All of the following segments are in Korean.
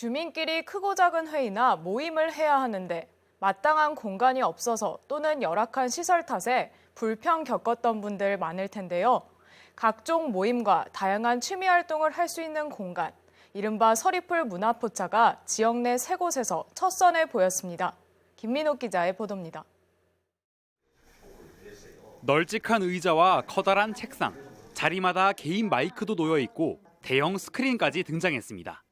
주민끼리 크고 작은 회의나 모임을 해야 하는데 마땅한 공간이 없어서 또는 열악한 시설 탓에 불평 겪었던 분들 많을 텐데요. 각종 모임과 다양한 취미 활동을 할 수 있는 공간, 이른바 서리풀 문화포차가 지역 내 세 곳에서 첫 선에 보였습니다. 김민호 기자의 보도입니다. 널찍한 의자와 커다란 책상, 자리마다 개인 마이크도 놓여 있고 대형 스크린까지 등장했습니다.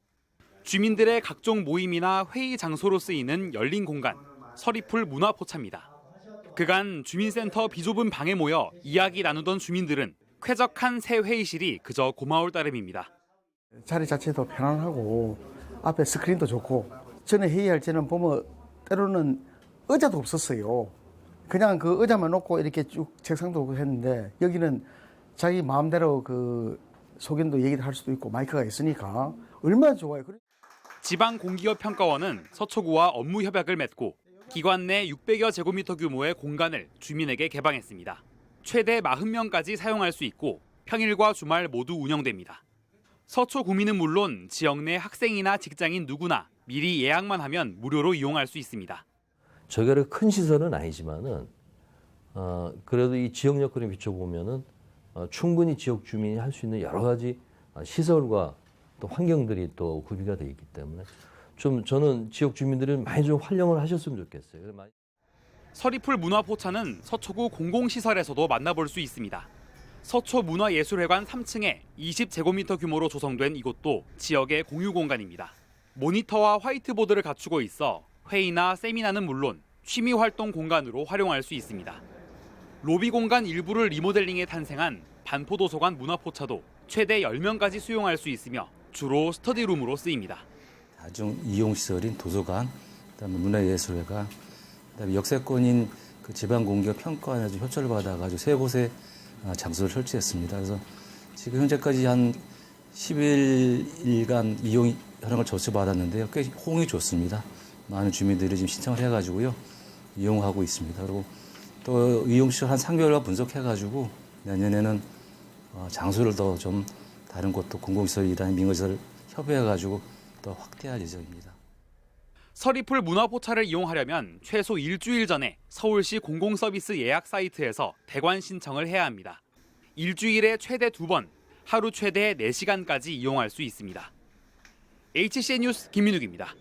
주민들의 각종 모임이나 회의 장소로 쓰이는 열린 공간, 서리풀 문화포차입니다. 그간 주민센터 비좁은 방에 모여 이야기 나누던 주민들은 쾌적한 새 회의실이 그저 고마울 따름입니다. 자리 자체도 편안하고 앞에 스크린도 좋고 전에 회의할 때는 보면 때로는 의자도 없었어요. 그냥 그 의자만 놓고 이렇게 쭉 책상도 없고 했는데 여기는 자기 마음대로 그 소견도 얘기를 할 수도 있고 마이크가 있으니까 얼마나 좋아요. 지방공기업평가원은 서초구와 업무 협약을 맺고 기관 내 600여 제곱미터 규모의 공간을 주민에게 개방했습니다. 최대 40명까지 사용할 수 있고 평일과 주말 모두 운영됩니다. 서초 구민은 물론 지역 내 학생이나 직장인 누구나 미리 예약만 하면 무료로 이용할 수 있습니다. 저희가 큰 시설은 아니지만은 어, 그래도 이 지역 여건에 비춰보면은 어, 충분히 지역 주민이 할 수 있는 여러 가지 어, 시설과 또 환경들이 또 구비가 돼 있기 때문에 좀 저는 지역 주민들은 많이 좀 활용을 하셨으면 좋겠어요. 서리풀 문화포차는 서초구 공공시설에서도 만나볼 수 있습니다. 서초 문화예술회관 3층에 20제곱미터 규모로 조성된 이곳도 지역의 공유 공간입니다. 모니터와 화이트보드를 갖추고 있어 회의나 세미나는 물론 취미 활동 공간으로 활용할 수 있습니다. 로비 공간 일부를 리모델링해 탄생한 반포도서관 문화포차도 최대 10명까지 수용할 수 있으며 주로 스터디룸으로 쓰입니다. 다중 이용 시설인 도서관, 그다음에 문화예술회관, 그다음에 역세권인 그 지방 공기업 평가원에서 협조를 받아가지고 세 곳에 아, 장소를 설치했습니다. 그래서 지금 현재까지 한 10일간 이용 현황을 접수받았는데요. 꽤 호응이 좋습니다. 많은 주민들이 지금 신청을 해가지고요 이용하고 있습니다. 그리고 또 이용 시설 한 3개월간 분석해가지고 내년에는 어, 장소를 더좀 다른 곳도 공공시설이나 민간시설 협의해가지고 더 확대할 예정입니다. 서리풀 문화포차를 이용하려면 최소 일주일 전에 서울시 공공서비스 예약 사이트에서 대관 신청을 해야 합니다. 일주일에 최대 두 번, 하루 최대 4시간까지 이용할 수 있습니다. HCN 뉴스 김민욱입니다.